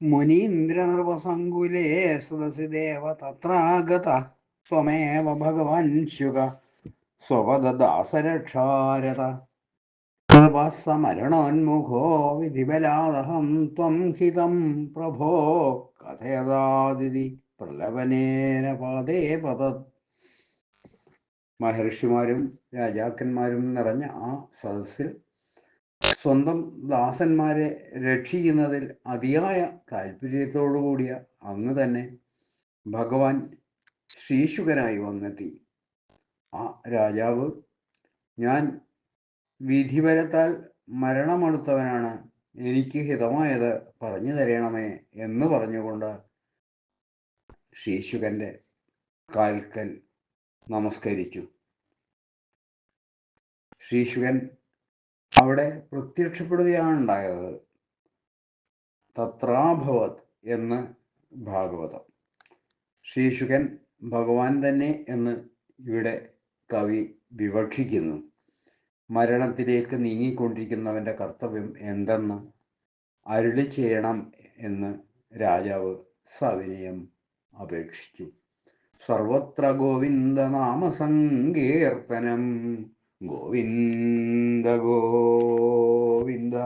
മുനീന്ദ്രനൃപസങ്കുലേ സദസി ദേവ തത്രാഗത സ്വമേവ ഭഗവാൻ ശുക. സ്വപദദാസരക്ഷാരത. നൃപസമരണോന്മുഖോ വിധിബലാദഹം ത്വം ഹിതം പ്രഭോ കഥയതാദിതി പ്രലപനേന പാദേ പതത് മഹർഷിമാരും രാജാക്കന്മാരും നിറഞ്ഞ ആ സദസ്സിൽ സ്വന്തം ദാസന്മാരെ രക്ഷിക്കുന്നതിൽ അതിയായ താല്പര്യത്തോടു കൂടിയ അങ്ങ് തന്നെ ഭഗവാൻ ശ്രീശുകനായി വന്നെത്തി. ആ രാജാവ് ഞാൻ വിധിപരത്താൽ മരണമടുത്തവനാണ്. എനിക്ക് ഹിതമായത് പറഞ്ഞു തരണമേ എന്ന് പറഞ്ഞുകൊണ്ട് ശ്രീശുഖന്റെ കാൽക്കൽ നമസ്കരിച്ചു. ശ്രീശുകൻ അവിടെ പ്രത്യക്ഷപ്പെടുകയാണ് ഉണ്ടായത് തത്രാഭവത് എന്ന് ഭാഗവതം. ശീശുകൻ ഭഗവാൻ തന്നെ എന്ന് ഇവിടെ കവി വിവക്ഷിക്കുന്നു. മരണത്തിലേക്ക് നീങ്ങിക്കൊണ്ടിരിക്കുന്നവന്റെ കർത്തവ്യം എന്തെന്ന് അരുളി ചെയ്യണം എന്ന് രാജാവ് സവിനയം അപേക്ഷിച്ചു. സർവത്ര ഗോവിന്ദ നാമസങ്കീർത്തനം ഗോവിന്ദ ഗോവിന്ദ.